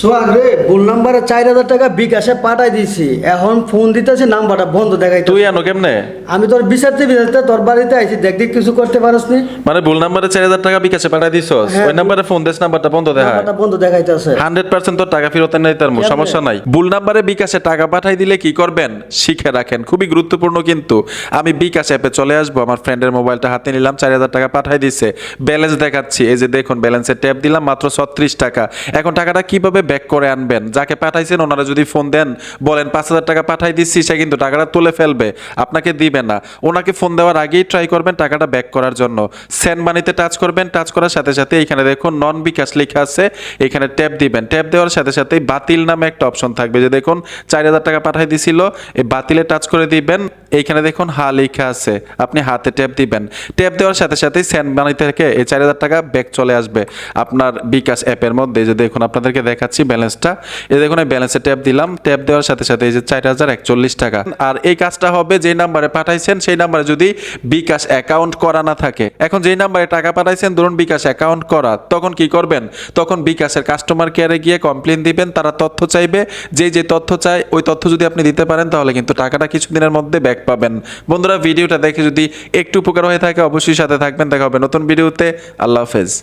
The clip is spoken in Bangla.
সোহাগ রে ভুল নাম্বারে চার হাজার টাকা বিকাশে পাঠাই দিছি। এখন ফোন দিতেছে নাম্বারটা বন্ধ দেখাই তুই আনো কেমনে? আমি তোর বিচারতে বিচারতে তোর বাড়িতে আইছি দেখ দেখ কিছু করতে পারস নি? মানে ভুল নাম্বারে চার হাজার টাকা বিকাশে পাঠাই দিছস? হ্যাঁ। ওই নাম্বারে ফোন দিস নাম্বারটা বন্ধ দেখায়। নাম্বারটা বন্ধ দেখাইতেছে। হান্ড্রেড পার্সেন্ট তোর টাকা ফেরত নেই তার সমস্যা নাই। ভুল নাম্বারে বিকাশে টাকা পাঠাই দিলে কি করবেন? শিখে রাখেন খুবই গুরুত্বপূর্ণ কিন্তু। আমি বিকাশ অ্যাপে চলে আসব আমার ফ্রেন্ডের মোবাইলটা হাতে নিলাম চার হাজার টাকা পাঠাই দিছে। ব্যালেন্স দেখাচ্ছি এই যে দেখুন ব্যালেন্সের ট্যাপ দিলাম মাত্র ছত্রিশ টাকা। এখন টাকাটা কীভাবে ব্যাক করে আনবেন। যাকে পাঠাইছেন, ওনারা যদি ফোন দেন, বলেন, পাঁচ হাজার টাকা পাঠাই দিচ্ছি, সে কিন্তু টাকাটা তুলে ফেলবে, আপনাকে দিবে না। ওনাকে ফোন দেওয়ার আগেই ট্রাই করবেন টাকাটা ব্যাক করার জন্য। সেন্ড মানিতে টাচ করবেন টাচ করার সাথে সাথে এখানে দেখুন নন বিকাশ লেখা আছে, এখানে ট্যাপ দিবেন। ট্যাপ দেওয়ার সাথে সাথেই বাতিল নামে একটা অপশন থাকবে। যে দেখুন, চার হাজার টাকা পাঠাই দিছিল এই বাতিলে টাচ করে দিবেন। এইখানে দেখুন, হা লেখা আছে, আপনি হাতে ট্যাপ দিবেন। ট্যাপ দেওয়ার সাথে সাথেই সেন্ড মানি থেকে এই চার হাজার টাকা ব্যাক চলে আসবে আপনার বিকাশ অ্যাপের মধ্যে। যে দেখুন, আপনাদেরকে দেখাচ্ছি ব্যালেন্সটা। এই দেখুন, এই ব্যালেন্সে ট্যাপ দিলাম। ট্যাপ দেওয়ার সাথে সাথে এই যে চার হাজার একচল্লিশ টাকা। আর এই কাজটা হবে যে নাম্বারে পাঠাইছেন, সেই নাম্বারে যদি বিকাশ অ্যাকাউন্ট করা না থাকে। এখন যেই নাম্বারে টাকা পাঠাইছেন, ধরুন বিকাশ অ্যাকাউন্ট করা, তখন কি করবেন? তখন বিকাশের কাস্টমার কেয়ারে গিয়ে কমপ্লেন দিবেন, তারা তথ্য চাইবে। যে যে তথ্য চায়, ওই তথ্য যদি আপনি দিতে পারেন, তাহলে কিন্তু টাকাটা কিছুদিনের মধ্যে ব্যাক পাবেন। বন্ধুরা, ভিডিওটা দেখে যদি একটু উপকার হয়ে থাকে, অবশ্যই সাথে থাকবেন। দেখা হবে নতুন ভিডিওতে। আল্লাহ হাফেজ।